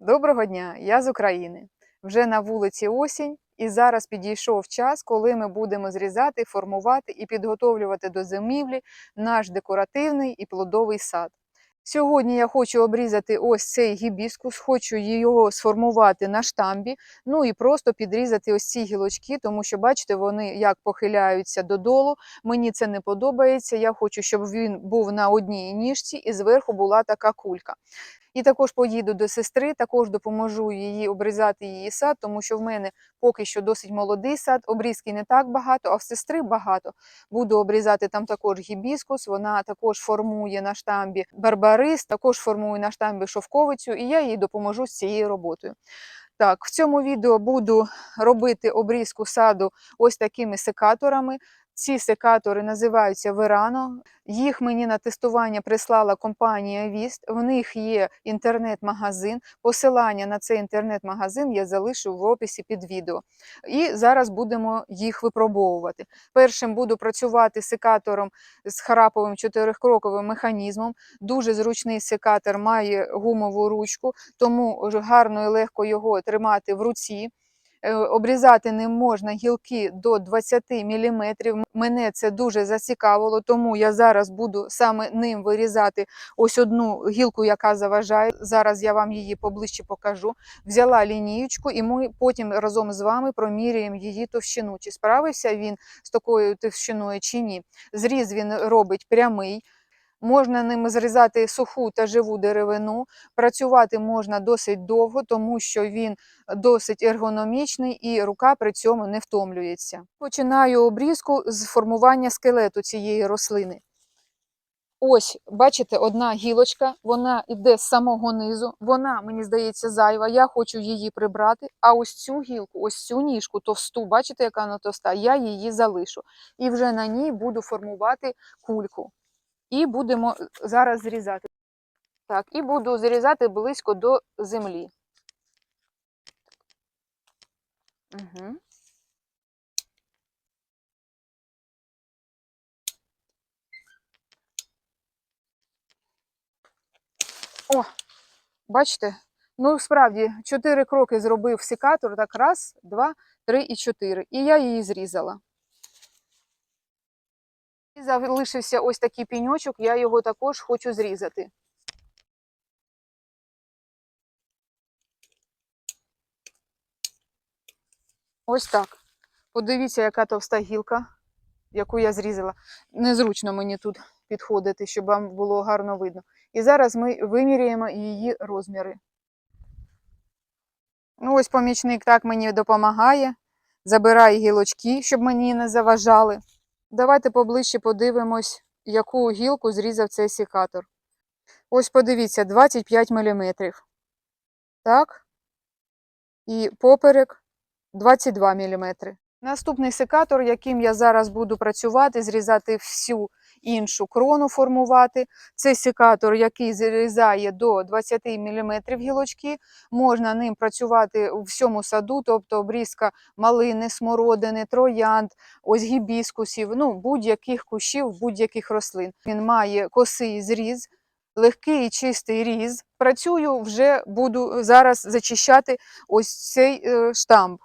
Доброго дня, я з України. Вже на вулиці осінь, і зараз підійшов час, коли ми будемо зрізати, формувати і підготовлювати до зимівлі наш декоративний і плодовий сад. Сьогодні я хочу обрізати ось цей гібіскус, хочу його сформувати на штамбі, ну і просто підрізати ось ці гілочки, тому що бачите, вони як похиляються додолу. Мені це не подобається. Я хочу, щоб він був на одній ніжці і зверху була така кулька. І також поїду до сестри, також допоможу їй обрізати її сад, тому що в мене поки що досить молодий сад, обрізки не так багато, а в сестри багато. Буду обрізати там також гібіскус, вона також формує на штамбі барбарис, також формує на штамбі шовковицю, і я їй допоможу з цією роботою. Так, в цьому відео буду робити обрізку саду ось такими секаторами. Ці секатори називаються Verano. Їх мені на тестування прислала компанія Віст. В них є інтернет-магазин. Посилання на цей інтернет-магазин я залишу в описі під відео. І зараз будемо їх випробовувати. Першим буду працювати секатором з хараповим чотирикроковим механізмом. Дуже зручний секатор має гумову ручку, тому гарно і легко його тримати в руці. Е, Обрізати ним можна гілки до 20 мм. Мене це дуже зацікавило, тому я зараз буду саме ним вирізати ось одну гілку, яка заважає. Зараз я вам її поближче покажу. Взяла лінієчку, і ми потім разом з вами проміряємо її товщину. Чи справився він з такою товщиною чи ні. Зріз він робить прямий. Можна ними зрізати суху та живу деревину. Працювати можна досить довго, тому що він досить ергономічний і рука при цьому не втомлюється. Починаю обрізку з формування скелету цієї рослини. Ось, бачите, одна гілочка, вона йде з самого низу, вона, мені здається, зайва. Я хочу її прибрати. А ось цю гілку, ось цю ніжку товсту, бачите, яка вона товста, я її залишу. І вже на ній буду формувати кульку. І будемо зараз зрізати. Так, і буду зрізати близько до землі. Угу. О, бачите? Ну, справді, чотири кроки зробив секатор, так раз, два, три і чотири. І я її зрізала. І залишився ось такий піньочок, я його також хочу зрізати. Ось так. Подивіться, яка товста гілка, яку я зрізала. Незручно мені тут підходити, щоб вам було гарно видно. І зараз ми виміряємо її розміри. Ну, ось помічник так мені допомагає. Забирає гілочки, щоб мені не заважали. Давайте поближче подивимось, яку гілку зрізав цей секатор. Ось подивіться, 25 мм. Так. І поперек 22 мм. Наступний секатор, яким я зараз буду працювати, зрізати всю іншу крону формувати. Це секатор, який зрізає до 20 мм гілочки. Можна ним працювати у всьому саду, тобто обрізка малини, смородини, троянд, ось гібіскусів, ну, будь-яких кущів, будь-яких рослин. Він має косий зріз, легкий і чистий різ. Працюю, вже буду зараз зачищати ось цей е, штамп.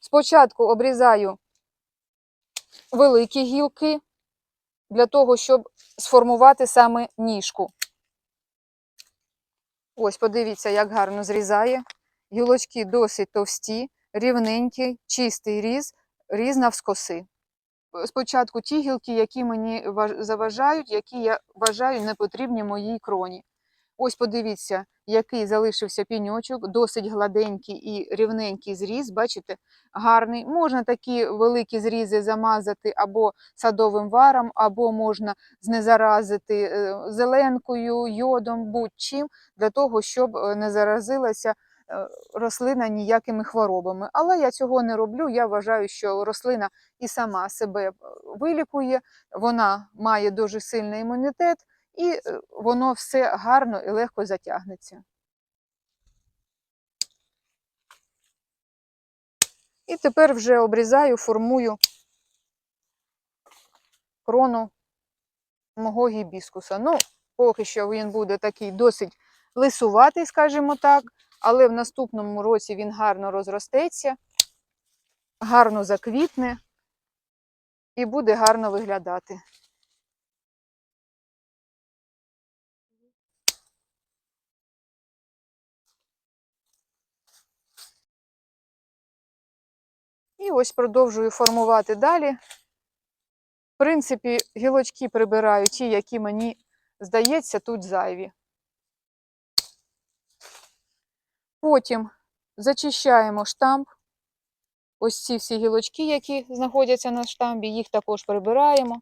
Спочатку обрізаю великі гілки для того, щоб сформувати саме ніжку. Ось, подивіться, як гарно зрізає. Гілочки досить товсті, рівненькі, чистий різ, різ навскоси. Спочатку ті гілки, які мені заважають, які я вважаю непотрібні моїй кроні. Ось подивіться, який залишився піньочок, досить гладенький і рівненький зріз, бачите, гарний. Можна такі великі зрізи замазати або садовим варом, або можна знезаразити е, зеленкою, йодом, будь-чим, для того, щоб е, не заразилася е, рослина ніякими хворобами. Але я цього не роблю. Я вважаю, що рослина і сама себе вилікує, вона має дуже сильний імунітет і е, воно все гарно і легко затягнеться. І тепер вже обрізаю, формую крону мого гібіскуса. Ну, поки що він буде такий досить лисуватий, скажімо так, але в наступному році він гарно розростеться, гарно заквітне і буде гарно виглядати. І ось продовжую формувати далі. В принципі, гілочки прибираю ті, які мені здається, тут зайві. Потім зачищаємо штамп. Ось ці всі гілочки, які знаходяться на штамбі, їх також прибираємо,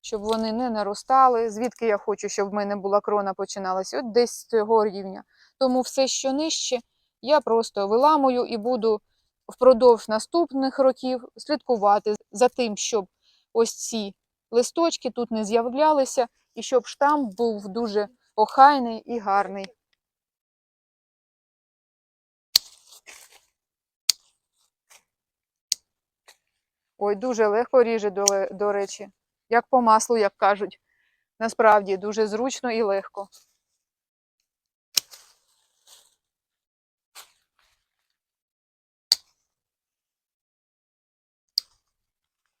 щоб вони не наростали. Звідки я хочу, щоб в мене була крона починалася? От десь з цього рівня. Тому все, що нижче, я просто виламую і буду впродовж наступних років слідкувати за тим, щоб ось ці листочки тут не з'являлися, і щоб штамп був дуже охайний і гарний. Ой, дуже легко ріже, до, до речі, як по маслу, як кажуть. Насправді дуже зручно і легко.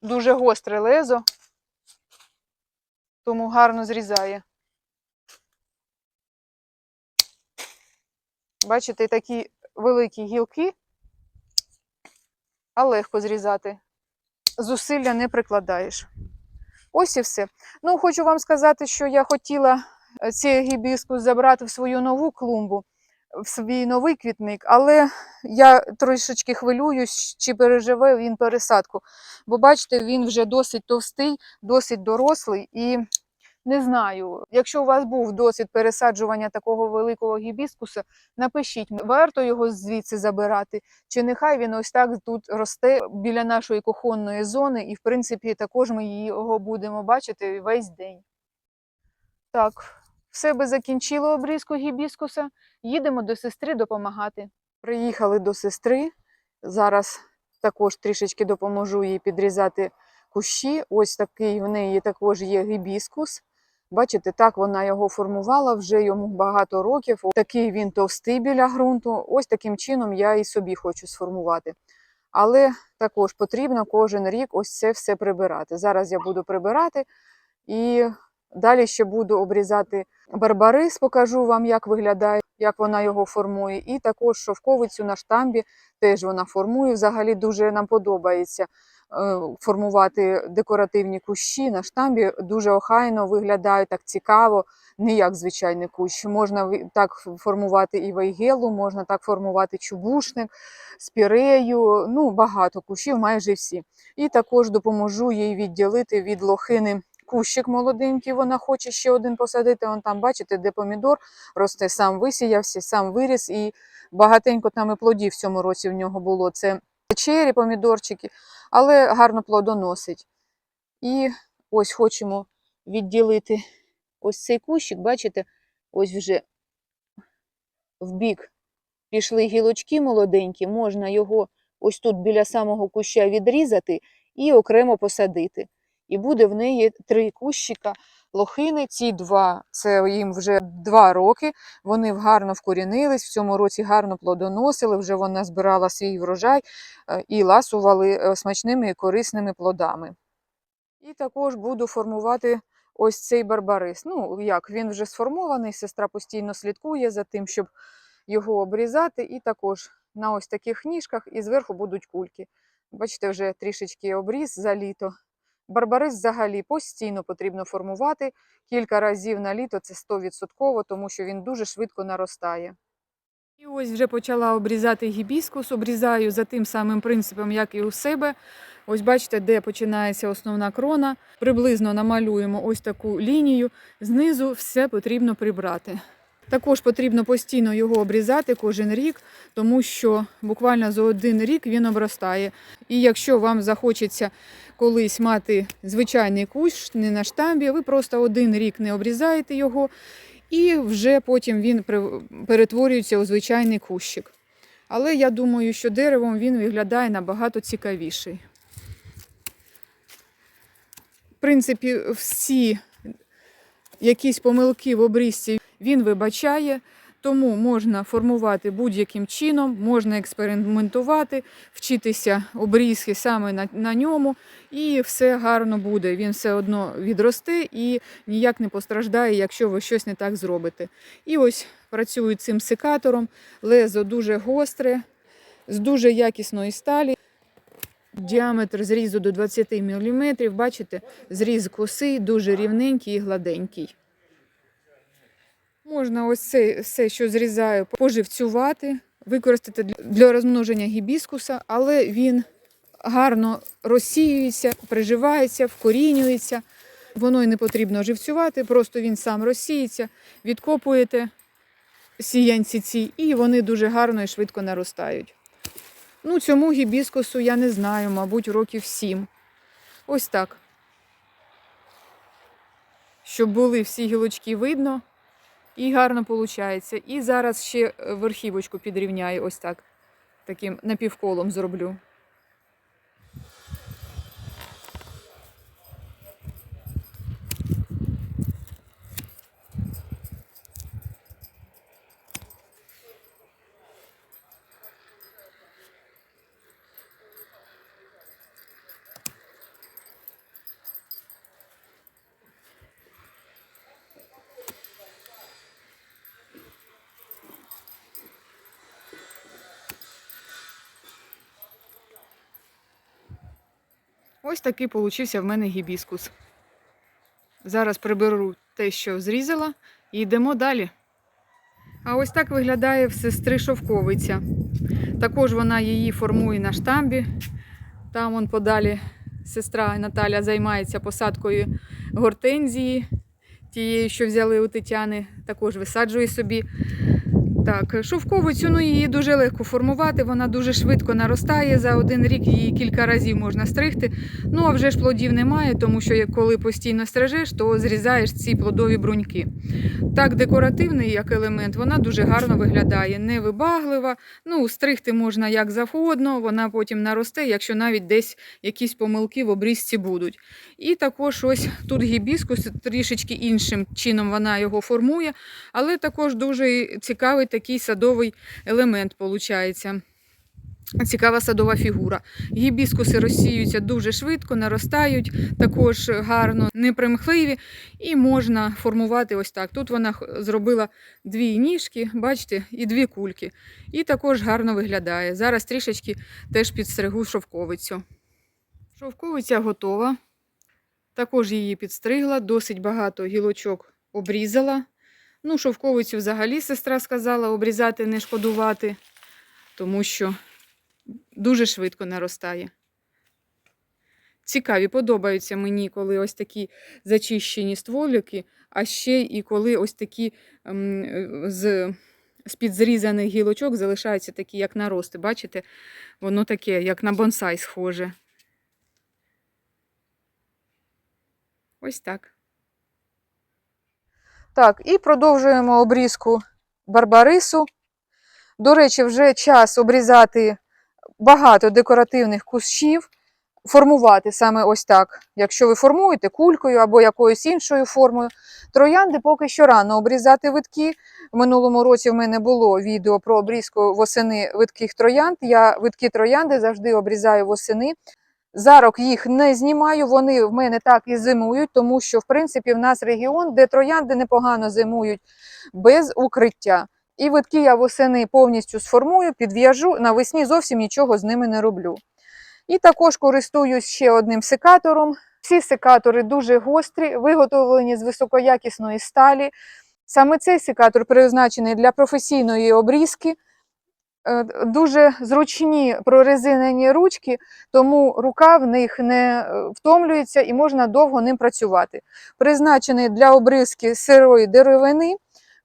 Дуже гостре лезо, тому гарно зрізає. Бачите, такі великі гілки, а легко зрізати. Зусилля не прикладаєш. Ось і все. Ну, хочу вам сказати, що я хотіла е, цей гібіскус забрати в свою нову клумбу, в свій новий квітник, але я трошечки хвилююсь, чи переживе він пересадку. Бо бачите, він вже досить товстий, досить дорослий і не знаю, якщо у вас був досвід пересаджування такого великого гібіскуса, напишіть, варто його звідси забирати, чи нехай він ось так тут росте біля нашої кухонної зони, і в принципі також ми його будемо бачити весь день. Так, все би закінчило обрізку гібіскуса. Їдемо до сестри допомагати. Приїхали до сестри. Зараз також трішечки допоможу їй підрізати кущі. Ось такий в неї також є гібіскус. Бачите, так вона його формувала вже йому багато років. Такий він товстий біля ґрунту. Ось таким чином я і собі хочу сформувати. Але також потрібно кожен рік ось це все прибирати. Зараз я буду прибирати і далі ще буду обрізати барбарис, покажу вам, як виглядає, як вона його формує. І також шовковицю на штамбі теж вона формує. Взагалі дуже нам подобається е, формувати декоративні кущі на штамбі. Дуже охайно виглядають, так цікаво, не як звичайний кущ. Можна так формувати і вейгелу, можна так формувати чубушник, спірею, ну багато кущів, майже всі. І також допоможу їй відділити від лохини кущик молоденький. Вона хоче ще один посадити. Вон там, бачите, де помідор росте, сам висіявся, сам виріс, і багатенько там і плодів в цьому році в нього було. Це чері, помідорчики, але гарно плодоносить. І ось хочемо відділити ось цей кущик, бачите, ось вже в бік пішли гілочки молоденькі, можна його ось тут біля самого куща відрізати і окремо посадити. І буде в неї три кущика лохини. Ці два, це їм вже два роки. Вони гарно вкорінились, в цьому році гарно плодоносили, вже вона збирала свій врожай е, і ласували е, смачними і корисними плодами. І також буду формувати ось цей барбарис. Ну, як він вже сформований, сестра постійно слідкує за тим, щоб його обрізати. І також на ось таких ніжках і зверху будуть кульки. Бачите, вже трішечки обріз за літо. Барбарис взагалі постійно потрібно формувати кілька разів на літо, це 100%, тому що він дуже швидко наростає. І ось вже почала обрізати гібіскус, обрізаю за тим самим принципом, як і у себе. Ось бачите, де починається основна крона. Приблизно намалюємо ось таку лінію. Знизу все потрібно прибрати. Також потрібно постійно його обрізати кожен рік, тому що буквально за один рік він обростає. І якщо вам захочеться колись мати звичайний кущ не на штамбі, ви просто один рік не обрізаєте його, і вже потім він перетворюється у звичайний кущик. Але я думаю, що деревом він виглядає набагато цікавіший. В принципі, всі якісь помилки в обрізці він вибачає, тому можна формувати будь-яким чином, можна експериментувати, вчитися обрізки саме на, на ньому, і все гарно буде. Він все одно відросте і ніяк не постраждає, якщо ви щось не так зробите. І ось працюю цим секатором, лезо дуже гостре, з дуже якісної сталі. Діаметр зрізу до 20 мм. Бачите, зріз коси дуже рівненький і гладенький. Можна ось це все, що зрізаю, поживцювати, використати для- розмноження гібіскуса, але він гарно розсіюється, приживається, вкорінюється. Воно й не потрібно живцювати, просто він сам розсіється, відкопуєте сіянці ці, і вони дуже гарно і швидко наростають. Ну, цьому гібіскусу я не знаю, мабуть, років сім. Ось так. Щоб були всі гілочки видно, і гарно виходить. І зараз ще е, верхівочку підрівняю, ось так. Таким напівколом зроблю. Ось такий получився в мене гібіскус. Зараз приберу те, що зрізала, і йдемо далі. А ось так виглядає в сестри шовковиця. Також вона її формує на штамбі. Там вон подалі сестра Наталя займається посадкою гортензії, тієї, що взяли у Тетяни, також висаджує собі. Так, шовковицю ну, її дуже легко формувати, вона дуже швидко наростає. За один рік її кілька разів можна стригти. Ну а вже ж плодів немає, тому що коли постійно стрижеш, то зрізаєш ці плодові бруньки. Так, декоративний як елемент, вона дуже гарно виглядає, невибаглива. Ну, стригти можна як завгодно, вона потім наросте, якщо навіть десь якісь помилки в обрізці будуть. І також ось тут гібіскус, трішечки іншим чином вона його формує, але також дуже цікавий такий садовий елемент виходить. Цікава садова фігура. Гібіскуси розсіюються дуже швидко, наростають, також гарно, непримхливі, і можна формувати ось так. Тут вона зробила дві ніжки, бачите, і дві кульки. І також гарно виглядає. Зараз трішечки теж підстригу шовковицю. Шовковиця готова. Також її підстригла, досить багато гілочок обрізала. Ну, шовковицю взагалі сестра сказала обрізати, не шкодувати, тому що дуже швидко наростає. Цікаві, подобаються мені, коли ось такі зачищені стволики, а ще і коли ось такі ем, з, з-під зрізаних гілочок залишаються такі, як нарости. Бачите, воно таке, як на бонсай схоже. Ось так. Так, і продовжуємо обрізку барбарису. До речі, вже час обрізати багато декоративних кущів, формувати саме ось так. Якщо ви формуєте кулькою або якоюсь іншою формою. Троянди поки що рано обрізати витки. В минулому році в мене було відео про обрізку восени витких троянд. Я витки троянди завжди обрізаю восени. Зарок їх не знімаю, вони в мене так і зимують, тому що, в принципі, в нас регіон, де троянди непогано зимують без укриття. І витки я восени повністю сформую, підв'яжу, навесні зовсім нічого з ними не роблю. І також користуюсь ще одним секатором. Всі секатори дуже гострі, виготовлені з високоякісної сталі. Саме цей секатор призначений для професійної обрізки. Е, Дуже зручні прорезинені ручки, тому рука в них не е, втомлюється і можна довго ним працювати. Призначений для обрізки сирої деревини,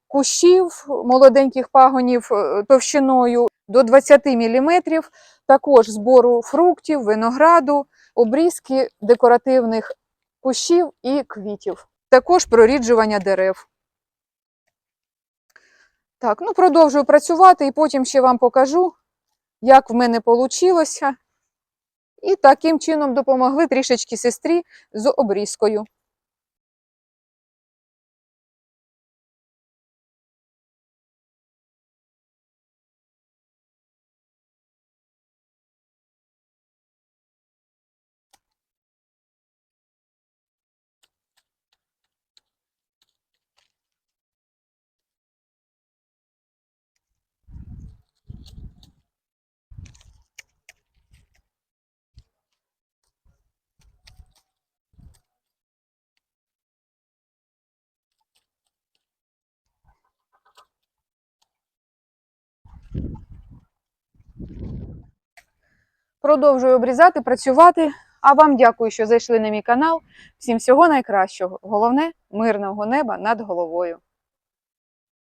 кущів, молоденьких пагонів е, товщиною до 20 мм, також збору фруктів, винограду, обрізки декоративних кущів і квітів. Також проріджування дерев. Так, ну продовжую працювати і потім ще вам покажу, як в мене вийшло. І таким чином допомогли трішечки сестрі з обрізкою. Продовжую обрізати, працювати. А вам дякую, що зайшли на мій канал. Всім всього найкращого. Головне мирного неба над головою.